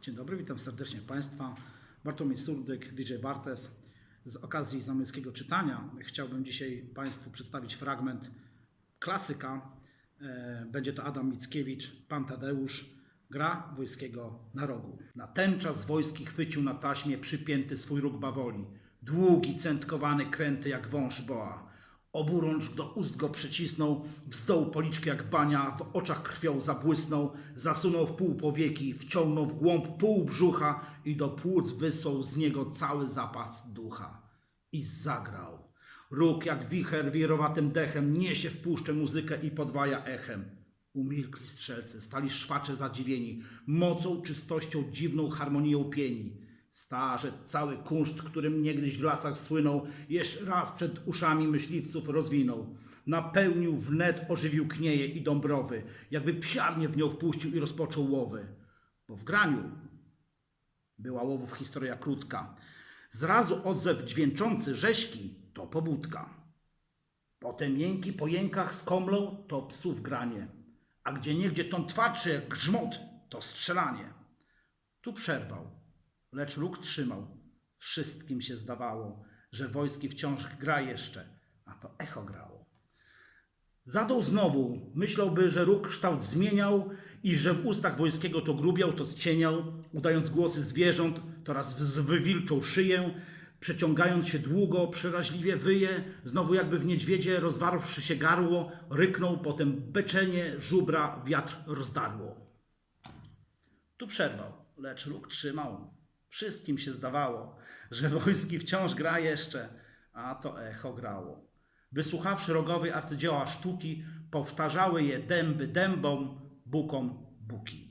Dzień dobry, witam serdecznie Państwa. Bartłomiej Surdyk, DJ Bartes. Z okazji zamojskiego czytania chciałbym dzisiaj Państwu przedstawić fragment klasyka. E, Będzie to Adam Mickiewicz, Pan Tadeusz, gra wojskiego na rogu. Na ten czas wojski chwycił na taśmie przypięty swój róg bawoli. Długi, centkowany, kręty jak wąż boa. Oburącz do ust go przycisnął, wzdął policzki jak bania, w oczach krwią zabłysnął, zasunął w pół powieki, wciągnął w głąb pół brzucha i do płuc wysłał z niego cały zapas ducha. I zagrał. Róg jak wicher wirowatym dechem niesie w puszczę muzykę i podwaja echem. Umilkli strzelcy, stali szwacze zadziwieni, mocą, czystością, dziwną harmonią pieni. Starzec cały kunszt, którym niegdyś w lasach słynął, jeszcze raz przed uszami myśliwców rozwinął. Napełnił wnet, ożywił knieje i dąbrowy, jakby psiarnię w nią wpuścił i rozpoczął łowy. Bo w graniu była łowów historia krótka. Zrazu odzew dźwięczący rzeźki to pobudka. Potem jęki po jękach z komlą to psów granie. A gdzie niegdzie ton twarczy jak grzmot to strzelanie. Tu przerwał, lecz róg trzymał. Wszystkim się zdawało, że wojski wciąż gra jeszcze, a to echo grało. Zadał znowu, myślałby, że róg kształt zmieniał i że w ustach wojskiego to grubiał, to zcieniał, udając głosy zwierząt, to raz z szyję, przeciągając się długo, przeraźliwie wyje, znowu jakby w niedźwiedzie rozwarłszy się garło, ryknął, potem beczenie żubra wiatr rozdarło. Tu przerwał, lecz róg trzymał. Wszystkim się zdawało, że wojski wciąż gra jeszcze, a to echo grało. Wysłuchawszy rogowej arcydzieła sztuki, powtarzały je dęby dębom, bukom buki.